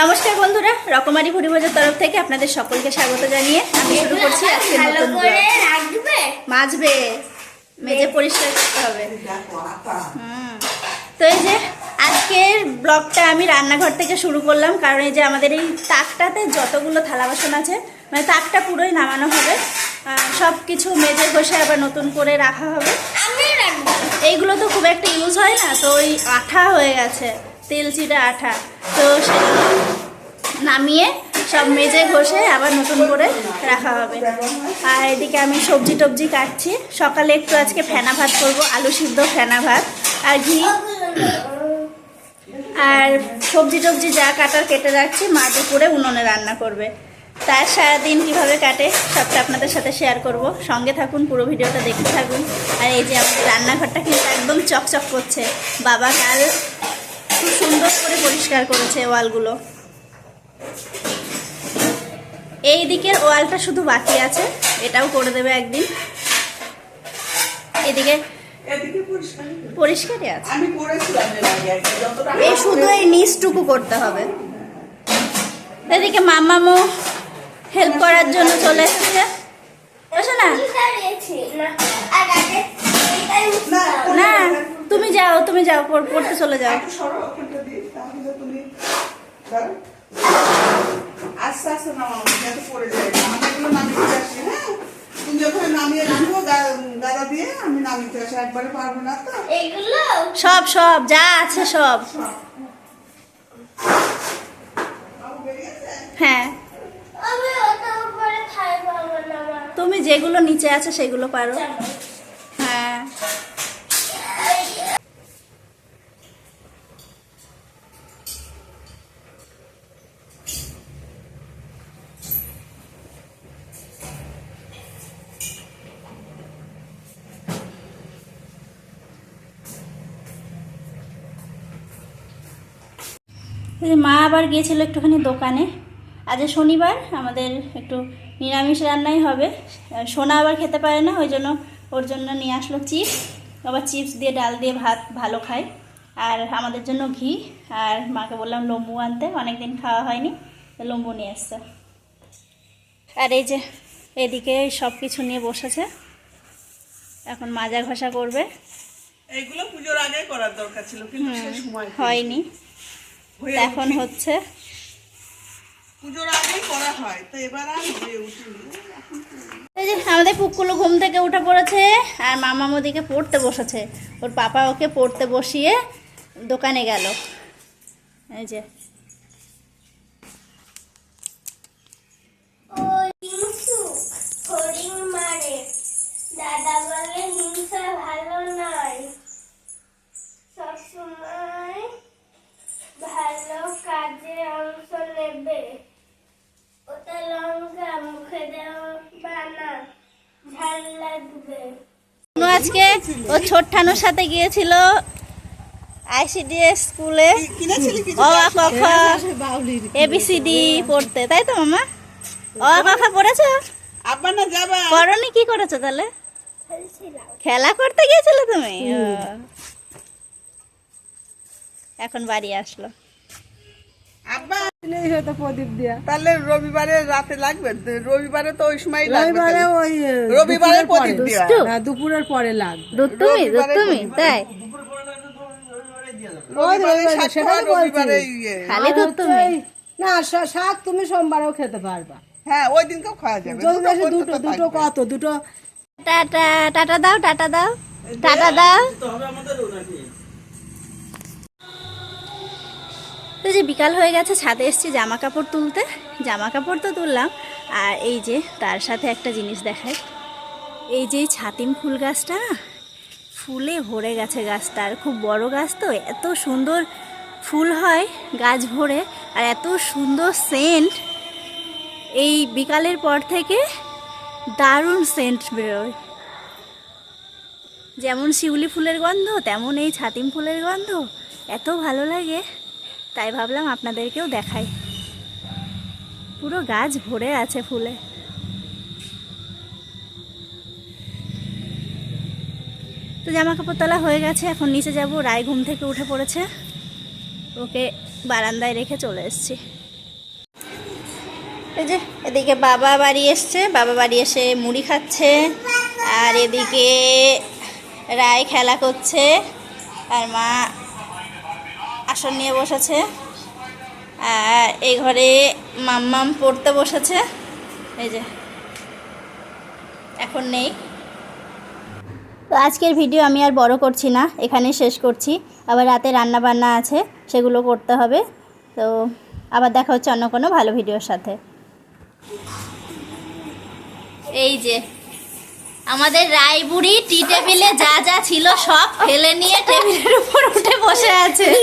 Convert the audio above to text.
নমস্কার বন্ধুরা রকমারি ভুরিভোজের তরফ থেকে আপনাদের সকলকে স্বাগত জানিয়ে আমি শুরু করছি আজকে নতুন। মাজবে মেজে পরিষ্কার করতে হবে। তো এই যে আজকের ব্লগটা আমি রান্নাঘর থেকে শুরু করলাম কারণ এই যে আমাদের এই তাকটাতে যতগুলো থালা বাসন আছে মানে তাকটা পুরোই নামানো হবে। সব কিছু মেজে ঘষে আবার নতুন করে রাখা হবে। এইগুলো তো খুব একটা ইউজ হয় না তো ওই আঠা হয়ে গেছে। তেল চিটা আঠা। তো সেগুলো নামিয়ে সব মেজে ঘষে আবার নতুন করে রাখা হবে। আর এদিকে আমি সবজি টবজি কাটছি। সকালে একটু আজকে ফেনা ভাত করব, আলু সিদ্ধ ফেনা ভাত আর ঘি। আর সবজি টবজি যা কাটার কেটে রাখছি, মা দুপুরে উনুনে রান্না করবে। তার সারাদিন কীভাবে কাটে সবটা আপনাদের সাথে শেয়ার করব। সঙ্গে থাকুন, পুরো ভিডিওটা দেখতে থাকুন। আর এই যে আমাদের রান্নাঘরটা কিন্তু একদম চকচক করছে। বাবা কাল খুব সুন্দর করে পরিষ্কার করেছে ওয়ালগুলো। এই দিকের ওয়ালটা শুধু বাকি আছে এটাও করে দেবে একদিন। এদিকে এদিকে পরিষ্কার করে। পরিষ্কারই আছে। এই শুধু এই নিচটুকু করতে হবে। এদিকে মামামও হেল্প করার জন্য চলে এসেছে। না না তুমি যাও তুমি যাও পড়তে চলে যাও। একটু সরো ওখানটা দিয়ে, তাহলে তুমি দাঁড়াও। আস্তে আস্তে নামাও, যাতে পড়ে যায় না। নামিয়ে আসি, হ্যাঁ? তুমি যখন নামিয়ে রাখব গাদা দিয়ে আমি নামিয়ে আসি। একবারে পারব না তো। এইগুলো সব সব যা আছে সব। হ্যাঁ। আমি ওটা উপরে খাই পাবো না মা। তুমি যেগুলো নিচে আছে সেগুলো পারো হ্যাঁ এই যে মা আবার গিয়েছিল একটুখানি দোকানে। আজ শনিবার আমাদের একটু নিরামিষ রান্নাই হবে। সোনা আবার খেতে পারে না ওই জন্য ওর জন্য নিয়ে আসলো চিপস। আবার চিপস দিয়ে ডাল দিয়ে ভাত ভালো খায়। আর আমাদের জন্য ঘি। আর মাকে বললাম লম্বু আনতে অনেক দিন খাওয়া হয়নি লম্বু নিয়ে এসছে। আর এই যে এদিকে সব কিছু নিয়ে বসেছে। এখন মাজা ঘষা করবে। এইগুলো পুজোর আগে করার দরকার ছিল কিন্তু হয়নি। হয়ে এখন হচ্ছে পুজোর আগেই করা হয় তো এবার আর হয়ে উঠিনি। এই যে আমাদের পুকুলো ঘুম থেকে উঠে পড়েছে আর মামা মোদিকে পড়তে বসেছে। ওর পাপা ওকে পড়তে বসিয়ে দোকানে গেল। এই যে। আজকে ও ছোট্টানোর সাথে গিয়েছিল আইসিডিএস স্কুলে। কিনেছিলি অ আ ক খ এবিসিডি পড়তে। তাই তো মামা? অ আ ক খ পড়েছো? আব্বা না যাবা। পড়নি কি করেছ তাহলে? খেলা করতে গিয়েছিলে তুমি। এখন বাড়ি আসলো। দিলেই হতো প্রদীপ দিয়া। তাহলে রবিবারে রাতে লাগবে? রবিবারে তো ওই সময় লাগবে রবিবারে ওই রবিবারে দুপুরের পরে। প্রদীপ দেওয়া। না দুপুরের পরে লাগবে তুমি তুমি তাই? ইয়ে। না শাক তুমি সোমবারেও খেতে পারবা। হ্যাঁ ওই দিনকেও খাওয়া যাবে। দুটো দুটো। কত? দুটো টাটা টাটা দাও টাটা দাও। টাটা দাও। তো যে বিকাল হয়ে গেছে, ছাদে এসেছি জামা কাপড় তুলতে। জামা কাপড় তো তুললাম, আর এই যে তার সাথে একটা জিনিস দেখায় এই যে ছাতিম ফুল গাছটা ফুলে ভরে গেছে গাছটা। আর খুব বড় গাছ তো, এত সুন্দর ফুল হয় গাছ ভরে, আর এত সুন্দর সেন্ট এই বিকালের পর থেকে দারুণ সেন্ট বেরোয়। যেমন শিউলি ফুলের গন্ধ, তেমন এই ছাতিম ফুলের গন্ধ। এত ভালো লাগে। তাই ভাবলাম আপনাদেরকেও দেখাই। পুরো গাছ ভরে আছে ফুলে। তো জামা কাপড় তোলা হয়ে গেছে, এখন নিচে যাব। রায় ঘুম থেকে উঠে পড়েছে। ওকে বারান্দায় রেখে চলে এসেছি। যে, এদিকে বাবা বাড়ি এসছে। বাবা বাড়ি এসে মুড়ি খাচ্ছে। আর এদিকে রায় খেলা করছে। আর মা আসন নিয়ে বসেছে। আর এই ঘরে মাম্মাম পড়তে বসেছে। এই যে, এখন নেই। তো আজকের ভিডিও আমি আর বড় করছি না এখানে শেষ করছি। আবার রাতে রান্না বান্না আছে, সেগুলো করতে হবে। তো আবার দেখা হচ্ছে অন্য কোনো ভালো ভিডিওর সাথে। এই যে আমাদের রায়বুড়ি টি টেবিলে যা যা ছিল সব ফেলে নিয়ে টেবিলের উপর উঠে বসে আছে।